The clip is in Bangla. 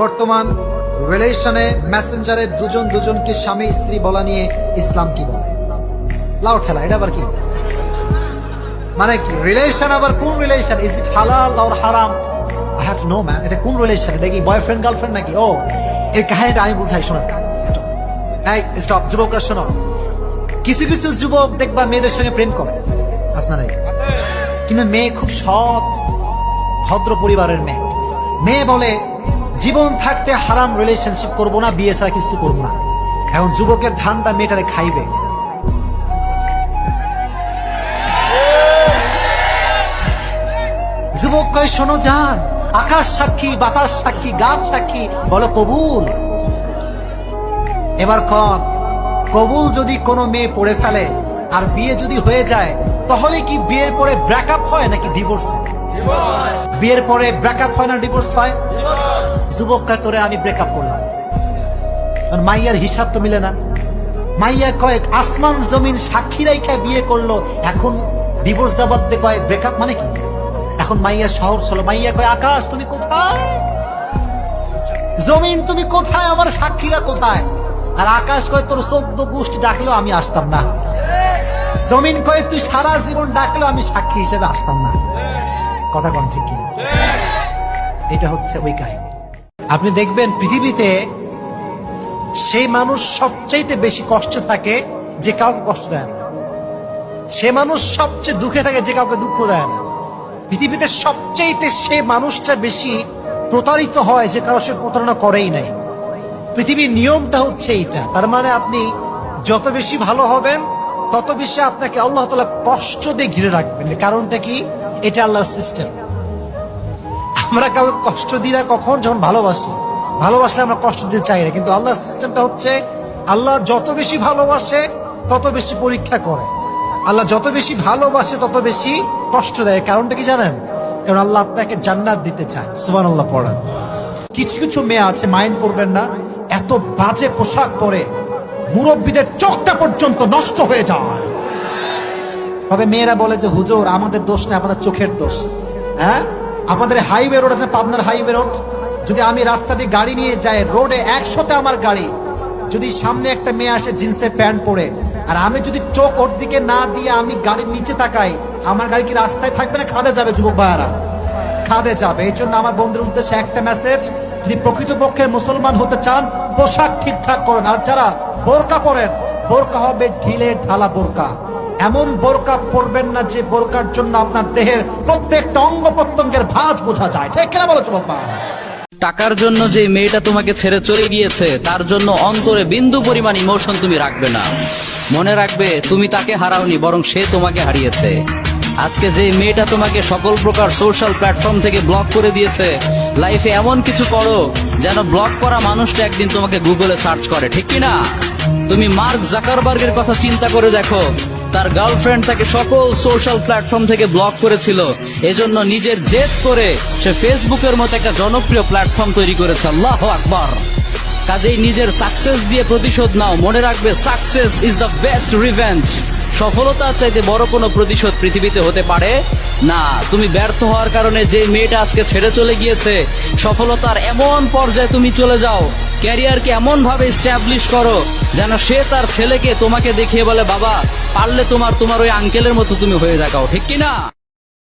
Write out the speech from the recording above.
বর্তমান রিলেশনে মেসেঞ্জারে দুজন দুজনকে স্বামী স্ত্রী বলা নিয়ে ইসলাম কি বলে? লাউ ঠেলা এটা আবার কি? মানে কি রিলেশন আবার কোন রিলেশন? ইজ ইট হালাল অর হারাম? আই হ্যাভ নো ম্যান এটা কোন রিলেশন? এটা কি বয়ফ্রেন্ড গার্লফ্রেন্ড নাকি? ও এর কাহিনীটা আমি বুঝাই শোনা এই স্টপ যুবকরা শোনো। কিছু কিছু যুবক দেখবা মেয়েদের সঙ্গে প্রেম করে। আছে না নাই? কিন্তু মেয়ে খুব সৎ ভদ্র পরিবারের মেয়ে। মেয়ে বলে জীবন থাকতে হারাম রিলেশনশিপ করব না, বিয়ে ছাড়া কিছু করব না। এখন যুবকের ধান্দা মেয়েটারে খাইবে। যুবক কয়, শোনো যান আকাশ সাক্ষী, বাতাস সাক্ষী, গাছ সাক্ষী, বলো কবুল? এবার কন, কবুল যদি কোনো মেয়ে পড়ে ফেলে আর বিয়ে যদি হয়ে যায়, তাহলে কি বিয়ের পরে ব্রেকআপ হয় নাকি ডিভোর্স হয়? বিয়ের পরে ব্রেকআপ হয় না ডিভোর্স হয়? যুবক কয় তোরে আমি ব্রেকআপ করলাম। মাইয়ার হিসাব তো মিলে না। মাইয়া কয়েক আসমান জমিন সাক্ষী রাইখা বিয়ে করল, এখন ডিভোর্স দেওয়ার দিয়ে কয় ব্রেকআপ মানে কি? এখন মাইয়া শহর চলো। মাইয়া কয়, আকাশ, তুমি কোথায়? জমিন তুমি কোথায়? আমার সাক্ষীরা কোথায়? আর আকাশ কয়, তোর চোদ্দ গোষ্ঠী ডাকলেও আমি আসতাম না। জমিন কয়, তুই সারা জীবন ডাকলেও আমি সাক্ষী হিসেবে আসতাম না। কথা কোন ঠিক কিনা। এটা হচ্ছে ওই কাহিনী। আপনি দেখবেন পৃথিবীতে সেই মানুষ সবচাইতে বেশি কষ্ট থাকে যে কাউকে কষ্ট দেয় না। সে মানুষ সবচেয়ে দুঃখে থাকে যে কাউকে দুঃখ দেয় না। পৃথিবীতে সবচাইতে সে মানুষটা বেশি প্রতারিত হয় যে কারও সে প্রতারণা করেই নাই। পৃথিবীর নিয়মটা হচ্ছে এইটা। তার মানে আপনি যত বেশি ভালো হবেন, তত বেশি আপনাকে আল্লাহ তালা কষ্ট দিয়ে ঘিরে রাখবেন। কারণটা কি? এটা আল্লাহর সিস্টেম আমরা কাউকে কষ্ট দিই না কখন? যখন ভালোবাসি। ভালোবাসলে আমরা কষ্ট দিতে চাই না। কিন্তু আল্লাহর সিস্টেমটা হচ্ছে, আল্লাহ যত বেশি ভালোবাসে, তত বেশি পরীক্ষা করে। আল্লাহ যত বেশি ভালোবাসে, তত বেশি কষ্ট দেয়। কারণটা কি জানেন? কারণ আল্লাহ আপনাকে জান্নাত দিতে চায়। সুবান আল্লাহ পড়ান। কিছু কিছু মেয়ে আছে মাইন্ড করবেন না, এত বাজে পোশাক পরে মুরব্বীদের চোখটা পর্যন্ত নষ্ট হয়ে যায়। তবে মেয়েরা বলে যে, হুজুর, আমাদের দোষ নেই, আমাদের চোখের দোষ। হ্যাঁ? আমাদের হাইওয়ে রোড আছে, পাবনার হাইওয়ে রোড। যদি আমি রাস্তা দিয়ে গাড়ি নিয়ে যাই, রোডে একশোতে আমার গাড়ি। যদি সামনে একটা মেয়ে আসে, জিন্সের প্যান্ট পরে, আর আমি যদি চোখ ওর দিকে না দিয়ে আমি গাড়ির নিচে তাকাই, আমার গাড়ি কি রাস্তায় থাকবে না খাদে যাবে, যুবক ভাইয়ারা? খাদে যাবে। এই জন্য আমার বন্ধুর উদ্দেশ্যে একটা মেসেজ যদি প্রকৃতপক্ষের মুসলমান হতে চান, পোশাক ঠিকঠাক করেন আর যারা বোরকা পরেন, বোরকা হবে ঢিলে ঢালা বোরকা। এমন বোরকা পরবেন না যে বোরকার জন্য আপনার দেহের প্রত্যেকটা অঙ্গ প্রত্যঙ্গের ভাঁজ বোঝা যায়। ঠিক কিনা বলো যুবক টাকার জন্য যে মেয়েটা তোমাকে ছেড়ে চলে গিয়েছে, তার জন্য অন্তরে বিন্দু পরিমাণ ইমোশন তুমি রাখবে না। মনে রাখবে, তুমি তাকে হারাওনি, বরং সে তোমাকে হারিয়েছে। আজকে যে মেয়েটা তোমাকে সকল প্রকার সোশ্যাল প্ল্যাটফর্ম থেকে ব্লক করে দিয়েছে লাইফে এমন কিছু করো, যেন ব্লক করা মানুষটা একদিন তোমাকে গুগলে সার্চ করে, ঠিক কি না তুমি মার্ক জাকারবার্গের কথা চিন্তা করে দেখো তার গার্লফ্রেন্ড তাকে সকল সোশ্যাল প্ল্যাটফর্ম থেকে ব্লক করেছিল। এজন্য নিজের জেদ করে সে ফেসবুকের মতো একটা জনপ্রিয় প্ল্যাটফর্ম তৈরি করেছে। আল্লাহ আকবার। কাজেই নিজের সাকসেস দিয়ে প্রতিশোধ নাও। মনে রাখবে success is the best revenge সফলতার চাইতে বড় কোনো প্রতিশোধ পৃথিবীতে হতে পারে না। তুমি ব্যর্থ হওয়ার কারণে যে মেয়েটা আজকে ছেড়ে চলে গিয়েছে, সফলতার এমন পর্যায়ে তুমি চলে যাও। ক্যারিয়ারকে এমন ভাবে স্ট্যাবলিশ করো যেন সে তার ছেলেকে তোমাকে দেখিয়ে বলে, বাবা, পারলে তোমার তোমার ওই আঙ্কেলের মতো তুমি হয়ে দেখাও। ঠিক কি না